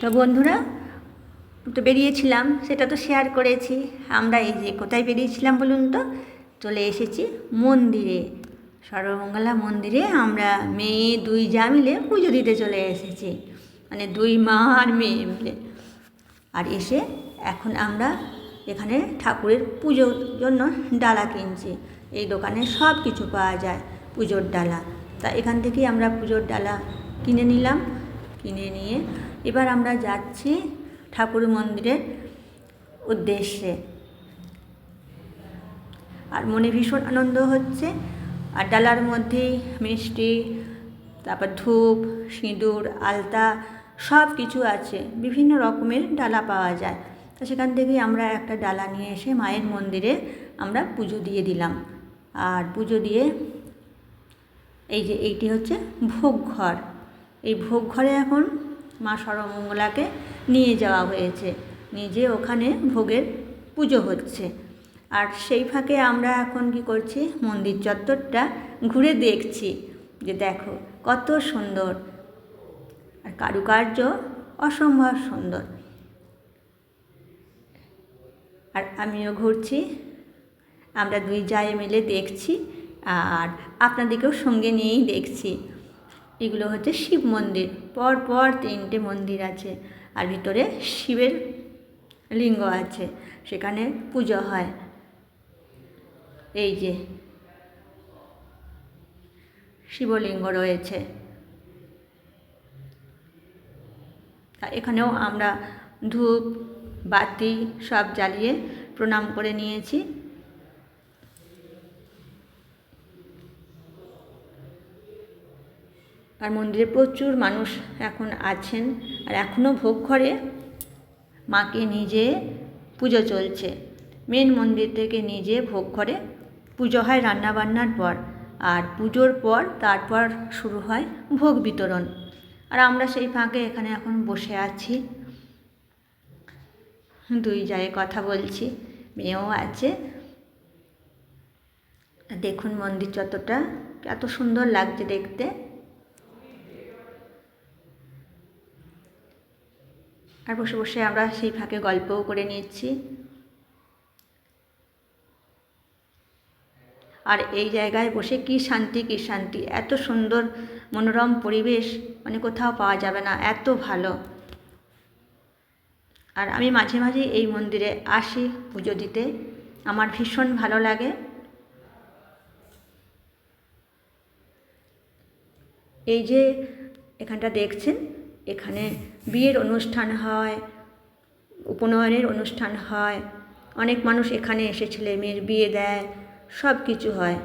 তো বন্ধুরা, তো বেরিয়েছিলাম, সেটা তো শেয়ার করেছি। আমরা এই যে কোথায় বেরিয়েছিলাম বলুন তো? চলে এসেছি মন্দিরে, সর্বমঙ্গলা মন্দিরে। আমরা মেয়ে দুই যা মিলে পুজো দিতে চলে এসেছি। মানে দুই মা আর মেয়ে মিলে। আর এসে এখন আমরা এখানে ঠাকুরের পুজোর জন্য ডালা কিনছি। এই দোকানে সব কিছু পাওয়া যায়, পুজোর ডালা। তা এখান থেকেই আমরা পুজোর ডালা কিনে নিলাম। কিনে নিয়ে এবার আমরা যাচ্ছি ঠাকুর মন্দিরের উদ্দেশ্যে। আর মনে ভীষণ আনন্দ হচ্ছে। আর ডালার মধ্যেই মিষ্টি, তারপর ধূপ, সিঁদুর, আলতা সব কিছু আছে। বিভিন্ন রকমের ডালা পাওয়া যায়। তো সেখান থেকেই আমরা একটা ডালা নিয়ে এসে মায়ের মন্দিরে আমরা পুজো দিয়ে দিলাম। আর পুজো দিয়ে এই যে এইটি হচ্ছে ভোগ ঘর। এই ভোগ ঘরে এখন মা সর্বমঙ্গলাকে নিয়ে যাওয়া হয়েছে। যেয়ে ওখানে ভোগের পুজো হচ্ছে। আর সেই ফাঁকে আমরা এখন কি করছি? মন্দির চত্বরটা ঘুরে দেখছি যে দেখো, কত সুন্দর। আর কারুকার্য অসম্ভব সুন্দর। আর আমিও ঘুরছি। আমরা দুই জায়ে মিলে দেখছি। আর আপনাদেরকেও সঙ্গে নিয়েই দেখছি। এগুলো হচ্ছে শিব মন্দির। পর পর তিনটে মন্দির আছে আর ভিতরে শিবের লিঙ্গ আছে, সেখানে পুজো হয়। এই যে শিবলিঙ্গ রয়েছে। এখানেও আমরা ধূপ, বাতি সব জ্বালিয়ে প্রণাম করে নিয়েছি। আর মন্দিরে প্রচুর মানুষ এখন আছেন আর এখনও ভোগ ঘরে মাকে নিজে পুজো চলছে। মেন মন্দির থেকে নিজে ভোগ ঘরে পুজো হয় রান্নাবান্নার পর আর পুজোর পর তারপর শুরু হয় ভোগ বিতরণ। আর আমরা সেই ফাঁকে এখানে এখন বসে আছি। দুই জায়গায় কথা বলছি, মেয়েও আছে। দেখুন মন্দির চত্বরটা এত সুন্দর লাগছে দেখতে। আর বসে বসে আমরা সেই ফাঁকে গল্পও করে নিচ্ছি আর এই জায়গায় বসে কি শান্তি কি শান্তি? এত সুন্দর মনোরম পরিবেশ মানে কোথাও পাওয়া যাবে না, এত ভালো। আর আমি মাঝে মাঝে এই মন্দিরে আসি পুজো দিতে। আমার ভীষণ ভালো লাগে। এই যে এখানটা দেখছেন এখানে বিয়ের অনুষ্ঠান হয়, উপনয়নের অনুষ্ঠান হয়। অনেক মানুষ এখানে এসে ছেলে মেয়ের বিয়ে দেয়, সব কিছু হয়।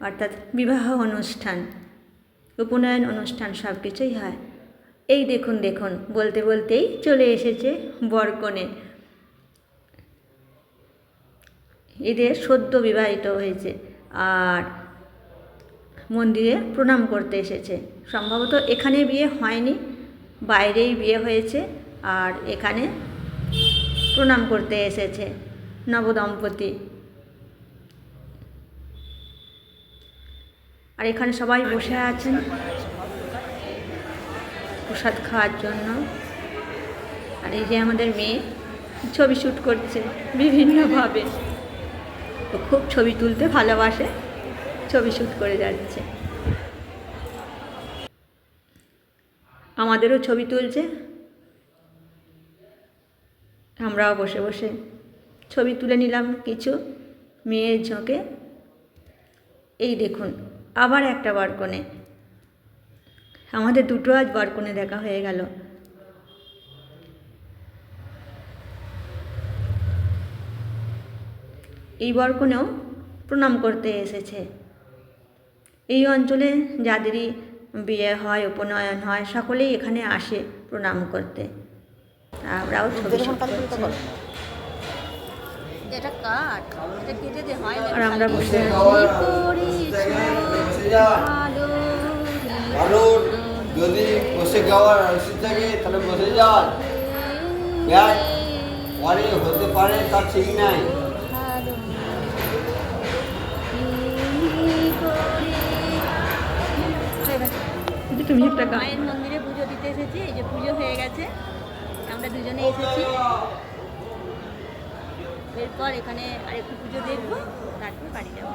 অর্থাৎ বিবাহ অনুষ্ঠান, উপনয়ন অনুষ্ঠান সব কিছুই হয়। এই দেখুন দেখুন, বলতে বলতেই চলে এসেছে বরকনে। এদের সদ্য বিবাহিত হয়েছে আর মন্দিরে প্রণাম করতে এসেছে। সম্ভবত এখানে বিয়ে হয়নি বাইরেই বিয়ে হয়েছে আর এখানে প্রণাম করতে এসেছে নবদম্পতি। আর এখানে সবাই বসে আছেন প্রসাদ খাওয়ার জন্য। আর এই যে আমাদের মেয়ে ছবি শ্যুট করছে বিভিন্নভাবে। ও খুব ছবি তুলতে ভালোবাসে, ছবি শ্যুট করে যাচ্ছে। আমাদেরও ছবি তুলছে। আমরাও বসে বসে ছবি তুলে নিলাম কিছু মেয়ের ঝোঁকে। এই দেখুন, আবার একটা বারকনে। আমাদের দুটো আজ বারকনে দেখা হয়ে গেল। এই বরকনেও প্রণাম করতে এসেছে। এই অঞ্চলে যাদেরই বিয়ে হয় উপনয়ন হয় সকলেই এখানে আসে প্রণাম করতে। আমরাও ছবি এটা কাঠ এটা কেটে দে হয় আর আমরা বসে ভালো যদি বসে যাওয়ার রসিদ থাকে তাহলে বসে যাওয়ার পরে হতে পারে তার ঠিক নাই। তুমি একটা মায়ের মন্দিরে পুজো দিতে এসেছি এই যে পুজো হয়ে গেছে। আমরা দুজনে এসেছি। এরপর এখানে আরেকটু পুজো দেখব তারপর বাড়ি যাব।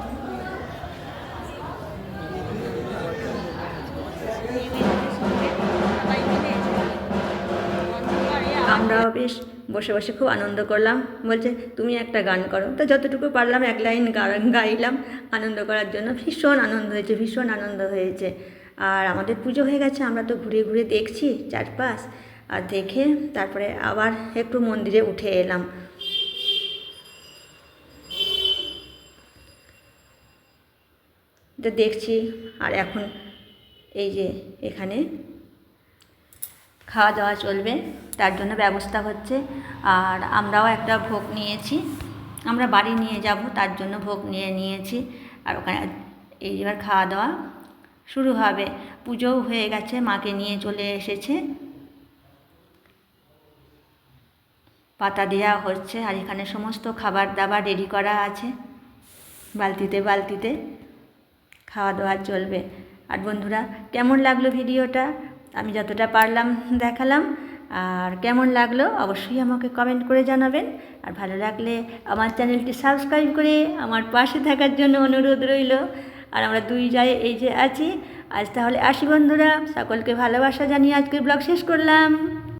আমরাও বেশ বসে বসে খুব আনন্দ করলাম। বলছে তুমি একটা গান করো। তো যতটুকু পারলাম এক লাইন গাইলাম। আনন্দ করার জন্য ভীষণ আনন্দ হয়েছে ভীষণ আনন্দ হয়েছে। আর আমাদের পুজো হয়ে গেছে, আমরা তো ঘুরে ঘুরে দেখছি চারপাশ, আর দেখে তারপরে আবার একটু মন্দিরে উঠে এলাম। দেখছি, আর এখন এই যে এখানে খাওয়া দাওয়া চলবে, তার জন্য ব্যবস্থা হচ্ছে। আর আমরাও একটা ভোগ নিয়েছি, আমরা বাড়ি নিয়ে যাব, তার জন্য ভোগ নিয়ে নিয়েছি। আর ওখানে এইবার খাওয়া দাওয়া শুরু হবে। পুজোও হয়ে গেছে, মাকে নিয়ে চলে এসেছে। পাতা দেওয়া হচ্ছে আর এখানে সমস্ত খাবার দাবার রেডি করা আছে। বালতিতে বালতিতে খাওয়া দাওয়া চলবে। আর বন্ধুরা, কেমন লাগল ভিডিওটা? আমি যতটা পারলাম দেখালাম। আর কেমন লাগল অবশ্যই আমাকে কমেন্ট করে জানাবেন। আর ভালো লাগলে আমার চ্যানেলটি সাবস্ক্রাইব করে আমার পাশে থাকার জন্য অনুরোধ রইল। আর আমরা দুই যাই এই যে আছি। আজ তাহলে আসি বন্ধুরা, সকলকে ভালোবাসা জানিয়ে আজকের ব্লগ শেষ করলাম।